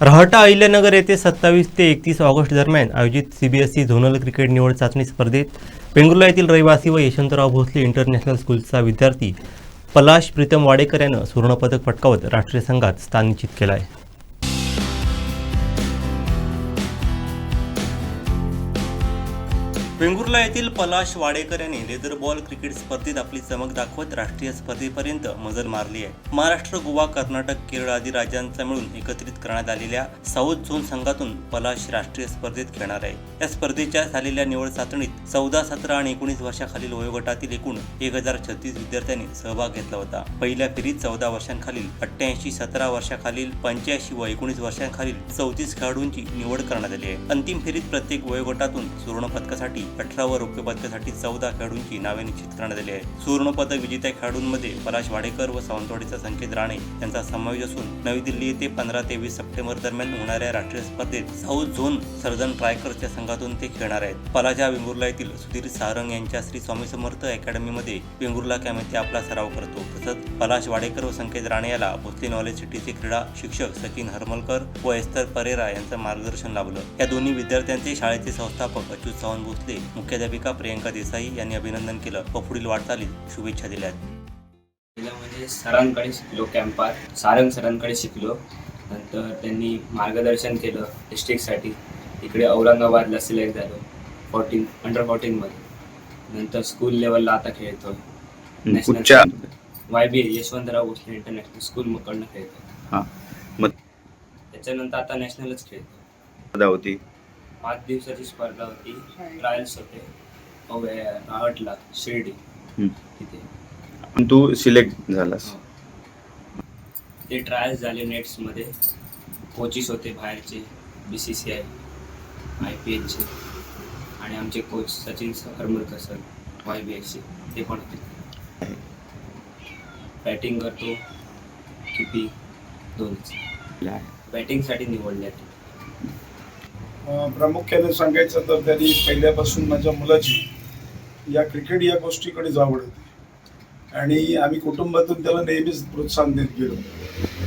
रहाटा अहिल्यानगर येथे सत्तावीस ते एकतीस ऑगस्ट दरम्यान आयोजित सीबीएसई झोनल क्रिकेट निवड चाचणी स्पर्धेत पेंगुर्ला येथील रहिवासी व यशवंतराव भोसले इंटरनॅशनल स्कूलचा विद्यार्थी पलाश प्रीतम वाडेकर यानं सुवर्णपदक पटकावत राष्ट्रीय संघात स्थान निश्चित केलं आहे वेंगुर्ला येथील पलाश वाडेकर यांनी लेदर बॉल क्रिकेट स्पर्धेत आपली चमक दाखवत राष्ट्रीय स्पर्धेपर्यंत मजल मारली आहे. महाराष्ट्र गोवा कर्नाटक केरळ आदी राज्यांचा मिळून एकत्रित करण्यात आलेल्या साऊथ झोन संघातून पलाश राष्ट्रीय स्पर्धेत खेळणार आहे. या स्पर्धेच्या झालेल्या निवड चाचणीत चौदा सतरा आणि एकोणीस वर्षाखालील वयोगटातील एकूण एक हजार छत्तीस विद्यार्थ्यांनी सहभाग घेतला होता. पहिल्या फेरीत चौदा वर्षांखालील अठ्ठ्याऐंशी सतरा वर्षाखालील पंच्याऐंशी व एकोणीस वर्षांखालील चौतीस खेळाडूंची निवड करण्यात आली आहे. अंतिम फेरीत प्रत्येक वयोगटातून सुवर्ण पदकासाठी अठरा व रौप्य पदकासाठी चौदा खेळाडूंची नावे निश्चित करण्यात आली आहे सुवर्णपदक विजेत्या खेळाडूंमध्ये पलाश वाडेकर व सावंतवाडीचा संकेत राणे यांचा समावेश असून नवी दिल्ली येथे पंधरा ते वीस सप्टेंबर दरम्यान होणाऱ्या राष्ट्रीय स्पर्धेत साऊथ झोन सर्जन ट्रायकर्सच्या संघातून ते खेळणार आहेत. पलाजा वेंगुर्ला येथील सुधीर सारंग यांच्या श्री स्वामी समर्थ अकॅडमीमध्ये वेंगुर्ला कॅम्प येथे आपला सराव करतो. तसंच पलाश वाडेकर व संकेत राणे याला भोसले नॉलेज सिटीचे क्रीडा शिक्षक सचिन हरमलकर व एस्तर परेरा यांचं मार्गदर्शन लाभलं. या दोन्ही विद्यार्थ्यांचे शाळेचे संस्थापक अच्युत सावंत भोसले मुख्याध्यापिका प्रियंका देसाई यांनी अभिनंदन केलं व पुढील वाटचालीत शुभेच्छा दिल्यात. पहिलं म्हणजे सरांकडे शिकलो कॅम्पात सारंग सरांकडे शिकलो. नंतर त्यांनी मार्गदर्शन केलं डिस्ट्रिक्टसाठी इकडे औरंगाबादला सिलेक्ट झालो. फोर्टीन अंडर फोर्टीनमध्ये नंतर स्कूल लेवलला आता खेळतो कुठच्या? Y B Yashwantrao Bhosale international school मकडनं खेळतो हा मग त्याच्यानंतर आता नॅशनलच खेळतो होती पाच दिवसाची स्पर्धा होती. ट्रायल्स होते. अवय राहटला शिर्डी. तिथे. तू सिलेक्ट झालास. ते ट्रायल्स झाले नेट्समध्ये कोचेस होते बाहेरचे B C C I I P एलचे आणि आमचे coach Sachin sir Harmalkar sir Y B एसचे ते पण होते. बॅटिंग करतो. किपी दोनच. बॅटिंगसाठी निवडले. प्रामुख्याने सांगायचं तर त्यांनी पहिल्यापासून माझ्या मुलाची या क्रिकेट या गोष्टीकडेच आवड होती. आणि आम्ही कुटुंबातून त्याला नेहमीच प्रोत्साहन देत गेलो.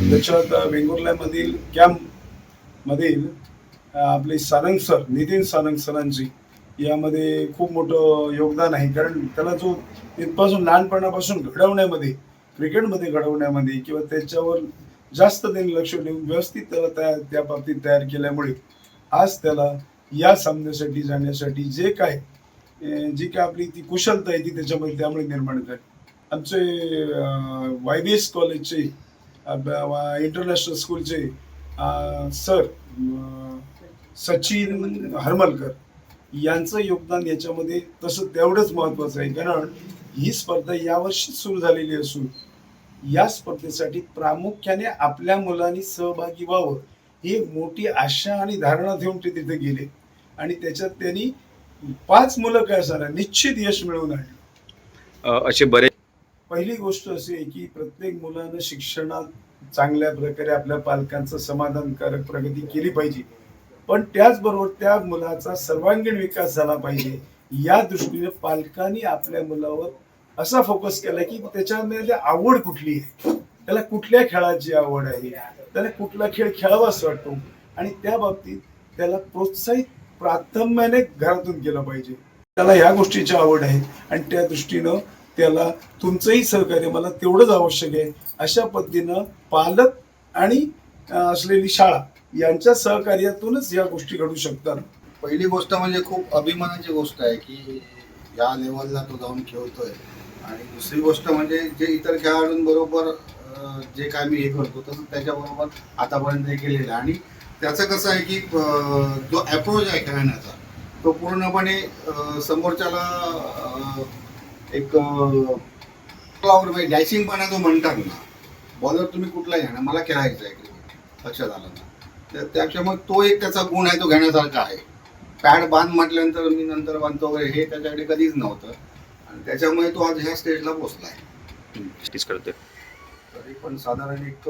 त्याच्यात वेंगुर्ल्यामधील कॅम्पमधील आपले सारंग सर नितीन सारंग सरांची यामध्ये खूप मोठं योगदान आहे. कारण त्याला जो इथपासून लहानपणापासून घडवण्यामध्ये क्रिकेटमध्ये घडवण्यामध्ये किंवा त्याच्यावर जास्त त्यांनी लक्ष देऊन व्यवस्थित त्याला त्या त्या बाबतीत तयार केल्यामुळे आज त्याला या सामन्यासाठी जाण्यासाठी जे काय जी काय आपली ती कुशलता आहे ती त्याच्यामध्ये त्यामुळे निर्माण झाली. आमचे वाय बी एस कॉलेजचे इंटरनॅशनल स्कूलचे सर सचिन हरमलकर यांचं योगदान याच्यामध्ये तसं तेवढंच महत्वाचं आहे. कारण ही स्पर्धा यावर्षी सुरू झालेली असून या स्पर्धेसाठी प्रामुख्याने आपल्या मुलांनी सहभागी व्हावं. ही मोठी आशा आणि धारणा ठेवून ते तिथे गेले. आणि त्याच्यात त्यांनी पाच मुलं काय असणार निश्चित यश मिळवून आणलं. असे बरेच पहिली गोष्ट अशी आहे की प्रत्येक मुलानं शिक्षणात चांगल्या प्रकारे आपल्या पालकांचं समाधानकारक प्रगती केली पाहिजे. पण त्याचबरोबर त्या मुलाचा सर्वांगीण विकास झाला पाहिजे. या दृष्टीने पालकांनी आपल्या मुलावर असा फोकस केला की त्याच्यामध्ये आवड कुठली आहे? त्याला कुठल्या खेळाची आवड आहे? त्याला कुठला खेळ खेळावा असं वाटतो. आणि त्या बाबतीत त्याला प्रोत्साहित प्राथम्याने घरातून केलं पाहिजे. त्याला ह्या गोष्टीची आवड आहे. आणि त्या दृष्टीनं त्याला तुमचंही सहकार्य मला तेवढंच आवश्यक आहे. अशा पद्धतीनं पालक आणि असलेली शाळा यांच्या सहकार्यातूनच या गोष्टी घडू शकतात. पहिली गोष्ट म्हणजे खूप अभिमानाची गोष्ट आहे की या लेवलला तो जाऊन खेळतोय. आणि दुसरी गोष्ट म्हणजे जे इतर खेळाडूंबरोबर जे काय मी हे करतो तसं त्याच्याबरोबर आतापर्यंत हे केलेलं आहे. आणि त्याचं कसं आहे की जो अप्रोच आहे खेळण्याचा तो पूर्णपणे समोरच्याला एक क्लाउड म्हणजे डॅशिंगपणा जो म्हणतात ना बॉलर तुम्ही कुठलाही घ्या ना मला खेळायचं आहे क्रिकेट लक्षात आलं ना. तर त्याच्यामुळे तो एक त्याचा गुण आहे तो घेण्यासारखा आहे. पॅड बांध म्हटल्यानंतर मी नंतर बांधतो वगैरे हे त्याच्याकडे कधीच नव्हतं. आणि त्याच्यामुळे तो आज ह्या स्टेजला पोचला आहे करते तरी पण साधारण एक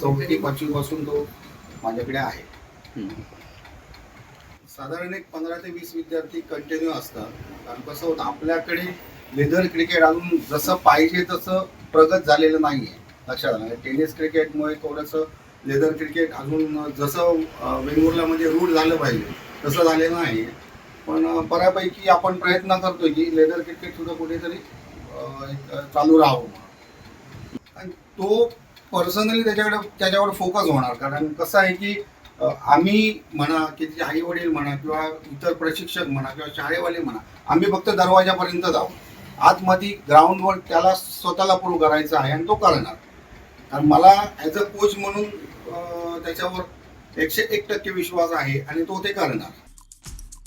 चौथी म्हणजे पाचवी पासून तो माझ्याकडे आहे. साधारण एक पंधरा ते वीस विद्यार्थी कंटिन्यू असतात. कारण कसं होतं आपल्याकडे लेदर क्रिकेट अजून जसं पाहिजे तसं प्रगत झालेलं नाही आहे लक्षात आलं. टेनिस क्रिकेटमुळे थोडंसं लेदर क्रिकेट अजून जसं अं, वेंगुर्ला म्हणजे रूढ झालं पाहिजे तसं झालेलं नाही पण बऱ्यापैकी आपण प्रयत्न करतोय की लेदर क्रिकेट सुद्धा कुठेतरी चालू राहावं आणि तो पर्सनली त्याच्याकडे त्याच्यावर फोकस होणार. कारण कसं आहे की आम्ही म्हणा की तिचे आई वडील म्हणा किंवा इतर प्रशिक्षक म्हणा किंवा शाळेवाले म्हणा आम्ही फक्त दरवाजापर्यंत जाऊ. आतमध्ये ग्राउंडवर त्याला स्वतःला प्रूव्ह करायचं आहे आणि तो करणार. कारण मला ॲज अ कोच म्हणून त्याच्यावर एकशे एक टक्के विश्वास आहे आणि तो ते करणार.